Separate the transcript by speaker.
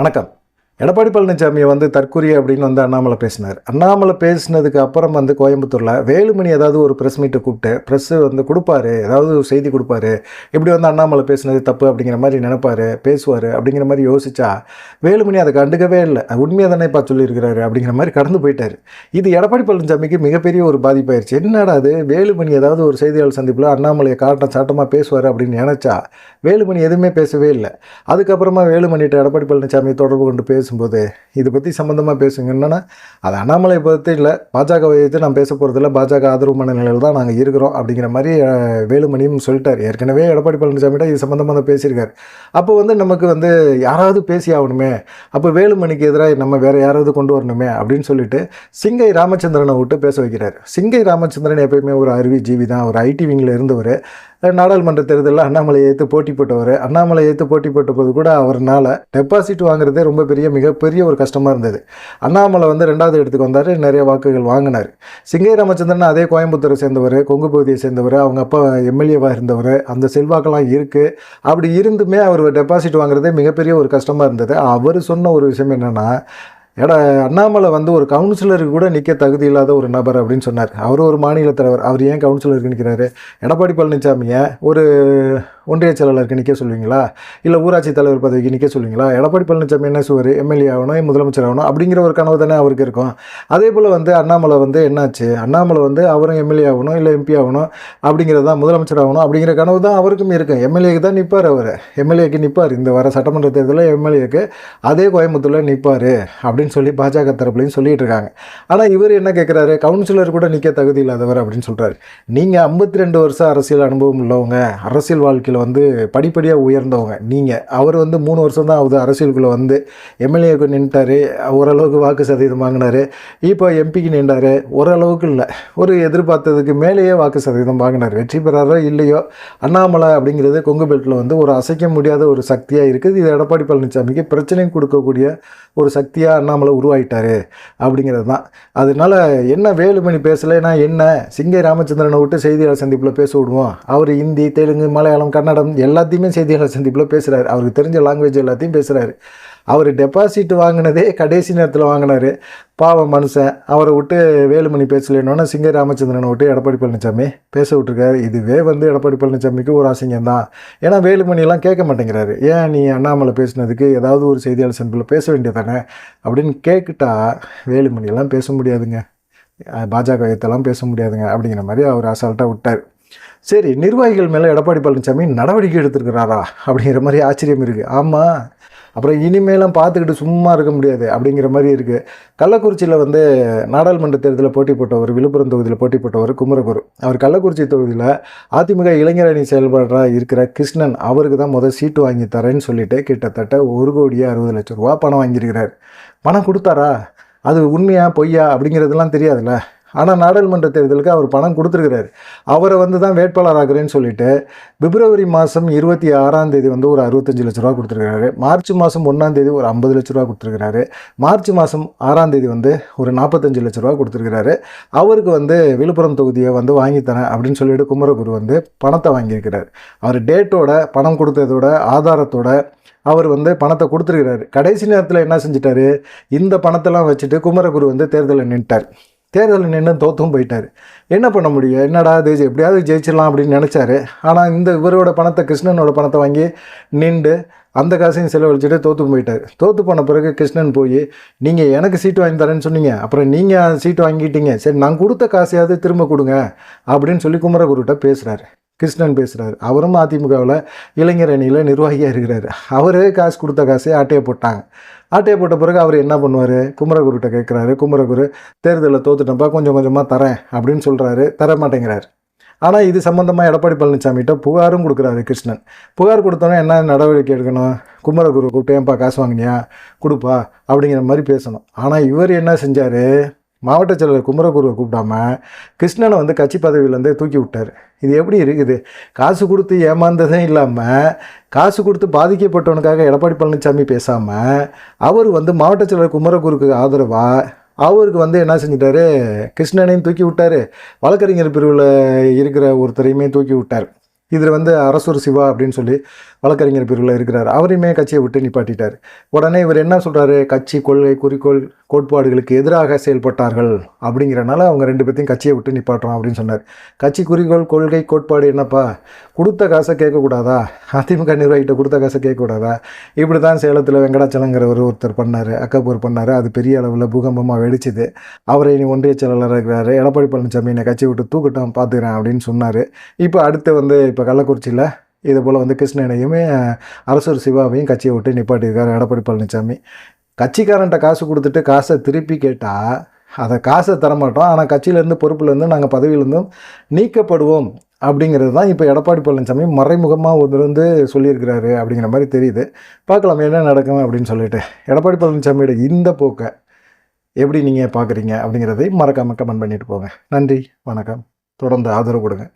Speaker 1: வணக்கம். எடப்பாடி பழனிசாமியை வந்து தற்கொரிய அப்படின்னு வந்து அண்ணாமலை பேசினார். அண்ணாமலை பேசினதுக்கு அப்புறம் வந்து கோயம்புத்தூரில் வேலுமணி ஏதாவது ஒரு ப்ரெஸ் மீட்டை கூப்பிட்டு ப்ரெஸ்ஸு வந்து கொடுப்பாரு ஏதாவது ஒரு செய்தி கொடுப்பாரு. இப்படி வந்து அண்ணாமலை பேசினது தப்பு அப்படிங்கிற மாதிரி நினைப்பாரு பேசுவார் அப்படிங்கிற மாதிரி யோசிச்சா வேலுமணி அதை கண்டுக்கவே இல்லை. உண்மையாக தானேப்பா சொல்லியிருக்கிறாரு அப்படிங்கிற மாதிரி கடந்து போயிட்டார். இது எடப்பாடி பழனிசாமிக்கு மிகப்பெரிய ஒரு பாதிப்பாயிருச்சு. என்னடா அது? வேலுமணி ஏதாவது ஒரு செய்தியாளர் சந்திப்பில் அண்ணாமலையை காட்டம் சாட்டமாக பேசுவார் அப்படின்னு நினச்சா வேலுமணி எதுவுமே பேசவே இல்லை. அதுக்கப்புறமா வேலுமணிகிட்ட எடப்பாடி பழனிசாமி தொடர்பு கொண்டு பேசும்போது இதை பற்றி சம்மந்தமாக பேசுங்க. என்னென்னா அது அண்ணாமலை பற்றி இல்லை பாஜகவை எதிர்த்து நான் பேச போகிறதில்ல பாஜக ஆதரவு மனநிலையில் தான் நாங்கள் இருக்கிறோம் அப்படிங்கிற மாதிரி வேலுமணியும் சொல்லிட்டார். ஏற்கனவே எடப்பாடி பழனிசாமிகிட்ட இது சம்மந்தமாக தான் பேசியிருக்காரு. அப்போ வந்து நமக்கு வந்து யாராவது பேசி ஆகணுமே? அப்போ வேலுமணிக்கு எதிராக நம்ம வேறு யாராவது கொண்டு வரணுமே? அப்படின்னு சொல்லிட்டு சிங்கை ராமச்சந்திரனை விட்டு பேச வைக்கிறார். சிங்கை ராமச்சந்திரன் எப்பயுமே ஒரு அருவி ஜீவி தான். ஒரு ஐடி விங்கில் இருந்தவர். நாடாளுமன்ற தேர்தலில் அண்ணாமலை ஏற்று போட்டி போட்டவர். அண்ணாமலை ஏற்று போட்டி போட்ட போது கூட அவர்னால டெபாசிட் வாங்குறதே ரொம்ப பெரிய மிகப்பெரிய ஒரு கஷ்டமாக இருந்தது. அண்ணாமலை வந்து ரெண்டாவது இடத்துக்கு வந்தார் நிறைய வாக்குகள் வாங்கினார். சிங்கை ராமச்சந்திரன் அதே கோயம்புத்தூரை சேர்ந்தவர் கொங்கு பகுதியை சேர்ந்தவர் அவங்க அப்பா எம்எல்ஏவாக இருந்தவர் அந்த செல்வாக்கெல்லாம் இருக்குது அப்படி இருந்துமே அவர் டெபாசிட் வாங்குறதே மிகப்பெரிய ஒரு கஷ்டமாக இருந்தது. அவர் சொன்ன ஒரு விஷயம் என்னென்னா எடா அண்ணாமலை வந்து ஒரு கவுன்சிலருக்கு கூட நிற்க தகுதி இல்லாத ஒரு நபர் அப்படின்னு சொன்னார். அவர் ஒரு மாநில தலைவர். அவர் ஏன் கவுன்சிலருக்கு நிற்கிறாரு எடப்பாடி பழனிசாமியை ஒரு ஒன்றிய செயலாளருக்கு நிற்க சொல்லுவீங்களா இல்லை ஊராட்சி தலைவர் பதவிக்கு நிற்க சொல்லுவீங்களா எடப்பாடி பழனிசாமி என்ன சுவர் எம்எல்ஏ ஆகணும் முதலமைச்சர் ஆகணும் அப்படிங்கிற ஒரு கனவு தானே அவருக்கு இருக்கும். அதே போல் வந்து அண்ணாமலை வந்து என்னாச்சு? அண்ணாமலை வந்து அவரும் எம்எல்ஏ ஆகணும் இல்லை எம்பி ஆகணும் அப்படிங்கிறது தான் முதலமைச்சர் ஆகணும் அப்படிங்கிற கனவு தான் அவருக்கும் இருக்கும் எம்எல்ஏக்கு தான் நிற்பார் அவர். எம்எல்ஏக்கு நிற்பார் இந்த வர சட்டமன்ற தேர்தலில் எம்எல்ஏக்கு அதே கோயம்புத்தூரில் நிற்பார் அப்படின்னு சொல்லி பாஜக தரப்புலையும் சொல்லிட்டு இருக்காங்க. ஆனால் இவர் என்ன கேட்குறாரு கவுன்சிலர் கூட நிற்க தகுதி இல்லாதவர் அப்படின்னு சொல்கிறாரு நீங்கள் ஐம்பத்தி ரெண்டு வருஷம் அரசியல் அனுபவம் உள்ளவங்க அரசியல் வாழ்க்கையில் வந்து படிப்படியாக உயர்ந்தவங்க. நீங்கள் அவர் வந்து மூணு வருஷம் தான் ஆகுது அரசியலுக்குள்ளே வந்து. எம்எல்ஏக்கு நின்ட்டார் ஓரளவுக்கு வாக்கு சதவீதம் வாங்கினார். இப்போ எம்பிக்கு நின்றாரு ஓரளவுக்கு இல்லை. ஒரு எதிர்பார்த்ததுக்கு மேலேயே வாக்கு சதவீதம் வாங்கினார். வெற்றி பெறாரோ இல்லையோ அண்ணாமலை அப்படிங்கிறது கொங்கு பெல்ட்டில் வந்து ஒரு அசைக்க முடியாத ஒரு சக்தியாக இருக்குது. இது எடப்பாடி பழனிசாமிக்கு பிரச்சனையும் கொடுக்கக்கூடிய ஒரு சக்தியாக அண்ணாமலை உருவாயிட்டார் அப்படிங்கிறது தான். அதனால என்ன வேலுமணி பேசலைன்னா என்ன? சிங்கை ராமச்சந்திரனை விட்டு செய்தியாளர் சந்திப்பில் பேச விடுவோம். அவர் ஹிந்தி தெலுங்கு மலையாளம் கன்னடம் எல்லாத்தையுமே செய்தியாளர் சந்திப்பில் பேசுகிறாரு அவருக்கு தெரிஞ்ச லாங்குவேஜ் எல்லாத்தையும் பேசுகிறாரு அவர் டெபாசிட் வாங்கினதே கடைசி நேரத்தில் வாங்கினார். பாவம் மனுஷன். அவரை விட்டு வேலுமணி பேசலன்னொன்னே சிங்க ராமச்சந்திரனை விட்டு எடப்பாடி பழனிசாமி பேச விட்டுருக்காரு. இதுவே வந்து எடப்பாடி பழனிசாமிக்கு ஒரு அசிங்கம் தான். ஏன்னா வேலுமணியெல்லாம் கேட்க மாட்டேங்கிறாரு. ஏன் நீ அண்ணாமலை பேசினதுக்கு ஏதாவது ஒரு செய்தியாளர் சந்திப்பில் பேச வேண்டியதானே? அப்படின்னு கேட்டுட்டா வேலுமணியெல்லாம் பேச முடியாதுங்க. பாஜக எத்தெல்லாம் பேச முடியாதுங்க. அப்படிங்கிற மாதிரி அவர் அசால்ட்டாக விட்டார். சரி நிர்வாகிகள் மேலே எடப்பாடி பழனிசாமி நடவடிக்கை எடுத்துருக்கிறாரா அப்படிங்கிற மாதிரி ஆச்சரியம் இருக்குது ஆமாம் அப்புறம் இனிமேலாம் பார்த்துக்கிட்டு சும்மா இருக்க முடியாது அப்படிங்கிற மாதிரி இருக்குது கள்ளக்குறிச்சியில் வந்து நாடாளுமன்ற தேர்தலில் போட்டி போட்டவர் விழுப்புரம் தொகுதியில் போட்டி போட்டவர் குமரகுரு. அவர் கள்ளக்குறிச்சி தொகுதியில் அதிமுக இளைஞர் அணி செயல்பாடாக இருக்கிற கிருஷ்ணன் அவருக்கு தான் முதல் சீட்டு வாங்கி தரேன்னு சொல்லிட்டு கிட்டத்தட்ட ஒரு கோடியே அறுபது லட்சம் ரூபா பணம் வாங்கியிருக்கிறார். பணம் கொடுத்தாரா? அது உண்மையா பொய்யா அப்படிங்கிறதெல்லாம் தெரியாதுல்ல? ஆனால் நாடாளுமன்ற தேர்தலுக்கு அவர் பணம் கொடுத்துருக்கிறாரு. அவரை வந்து தான் வேட்பாளராகிறேன்னு சொல்லிட்டு பிப்ரவரி மாதம் இருபத்தி ஆறாம் தேதி வந்து ஒரு அறுபத்தஞ்சு லட்ச ரூபா கொடுத்துருக்காரு மார்ச் மாதம் ஒன்றாம் தேதி ஒரு ஐம்பது லட்ச ரூபா கொடுத்துருக்காரு மார்ச் மாதம் ஆறாம் தேதி வந்து ஒரு நாற்பத்தஞ்சு லட்ச ரூபா கொடுத்துருக்கிறாரு. அவருக்கு வந்து விழுப்புரம் தொகுதியை வந்து வாங்கித்தரேன் அப்படின்னு சொல்லிட்டு குமரகுரு வந்து பணத்தை வாங்கியிருக்கிறார். அவர் டேட்டோட பணம் கொடுத்ததோட ஆதாரத்தோட அவர் வந்து பணத்தை கொடுத்துருக்கிறாரு. கடைசி நேரத்தில் என்ன செஞ்சிட்டாரு? இந்த பணத்தெல்லாம் வச்சுட்டு குமரகுரு வந்து தேர்தலில் நின்ட்டார். தேர்தலில் நின்று தோற்றும் போயிட்டார். என்ன பண்ண முடியும்? என்னடா இது? எப்படியாவது ஜெயிச்சிடலாம் அப்படின்னு நினச்சாரு. ஆனால் இந்த இவரோட பணத்தை கிருஷ்ணனோட பணத்தை வாங்கி நின்று அந்த காசையும் செலவழிச்சுட்டு தோற்று போயிட்டார். தோற்று போன பிறகு கிருஷ்ணன் போய் நீங்கள் எனக்கு சீட்டு வாங்கி தரேன்னு சொன்னீங்க. அப்புறம் நீங்கள் சீட்டு வாங்கிட்டீங்க. சரி நான் கொடுத்த காசையாவது திரும்ப கொடுங்க. அப்படின்னு சொல்லி குமரகுருட்ட பேசுகிறாரு கிருஷ்ணன் பேசுகிறாரு அவரும் அதிமுகவில் இளைஞர் அணியில் நிர்வாகியாக இருக்கிறாரு. அவரே காசு கொடுத்த காசை ஆட்டையை போட்டாங்க. ஆட்டையை போட்ட பிறகு அவர் என்ன பண்ணுவார்? குமரகுருட்ட கேட்குறாரு குமரகுரு தேர்தலில் தோத்துட்டப்பா கொஞ்சம் கொஞ்சமாக தரேன் அப்படின்னு சொல்கிறாரு தர மாட்டேங்கிறாரு. ஆனால் இது சம்மந்தமாக எடப்பாடி பழனிசாமிகிட்ட புகாரும் கொடுக்குறாரு கிருஷ்ணன். புகார் கொடுத்தோன்னே என்ன நடவடிக்கை எடுக்கணும்? குமரகுரு கூப்பிட்டு ஏன்பா காசு வாங்கினியா? கொடுப்பா அப்படிங்கிற மாதிரி பேசணும். ஆனால் இவர் என்ன செஞ்சார்? மாவட்ட செயலர் குமரகுருவை கூப்பிடாம கிருஷ்ணனை வந்து கட்சி பதவியிலேருந்தே தூக்கி விட்டார். இது எப்படி இருக்குது? காசு கொடுத்து ஏமாந்ததும் இல்லாமல் காசு கொடுத்து பாதிக்கப்பட்டவனுக்காக எடப்பாடி பழனிசாமி பேசாமல் அவர் வந்து மாவட்ட செயலர் குமரகுருக்கு ஆதரவாக அவருக்கு வந்து என்ன செஞ்சிட்டாரு? கிருஷ்ணனையும் தூக்கி விட்டார். வழக்கறிஞர் பிரிவில் இருக்கிற ஒருத்தரையுமே தூக்கி விட்டார். இதில் வந்து அரசூர் சிவா அப்படின்னு சொல்லி வழக்கறிஞர் பிரிவில் இருக்கிறார். அவரையுமே கட்சியை விட்டு நிப்பாட்டிட்டார். உடனே இவர் என்ன சொல்கிறாரு கட்சி கொள்கை குறிக்கோள் கோட்பாடுகளுக்கு எதிராக செயல்பட்டார்கள் அப்படிங்கிறனால அவங்க ரெண்டு பேர்த்தையும் கட்சியை விட்டு நிப்பாட்டுறோம் அப்படின்னு சொன்னார். கட்சி குறிக்கோள் கொள்கை கோட்பாடு என்னப்பா? கொடுத்த காசை கேட்கக்கூடாதா? அதிமுக நிர்வாகிகிட்ட கொடுத்த காசை கேட்கக்கூடாதா? இப்படி தான் சேலத்தில் வெங்கடாச்சலங்கிற ஒருத்தர் பண்ணார் அக்கப்பூர் பண்ணார். அது பெரிய அளவில் பூகம்பமாக வெடிச்சுது. அவரை இனி ஒன்றிய செயலாளர் இருக்கிறாரு. எடப்பாடி பழனிசாமி என்னை கட்சி விட்டு தூக்கிட்டோம் பார்த்துக்கிறேன் அப்படின்னு சொன்னார். இப்போ அடுத்து வந்து இப்போ இப்போ கள்ளக்குறிச்சியில் இதுபோல் வந்து கிருஷ்ணனையுமே அரசர் சிவாவையும் கட்சியை விட்டு நிப்பாட்டியிருக்காரு எடப்பாடி பழனிசாமி கட்சிக்காரன்ட்ட காசு கொடுத்துட்டு காசை திருப்பி கேட்டால் அதை காசை தரமாட்டோம். ஆனால் கட்சியிலேருந்து பொறுப்புலேருந்து நாங்கள் பதவியிலேருந்தும் நீக்கப்படுவோம் அப்படிங்கிறது தான் இப்போ எடப்பாடி பழனிசாமி மறைமுகமாக வந்து சொல்லியிருக்கிறாரு அப்படிங்கிற மாதிரி தெரியுது. பார்க்கலாம் என்ன நடக்கும் அப்படின்னு சொல்லிட்டு. எடப்பாடி பழனிசாமியோட இந்த போக்கை எப்படி நீங்கள் பார்க்குறீங்க அப்படிங்கிறதை மறக்காமல் கமெண்ட் பண்ணிட்டு போங்க. நன்றி வணக்கம். தொடர்ந்து ஆதரவு கொடுங்க.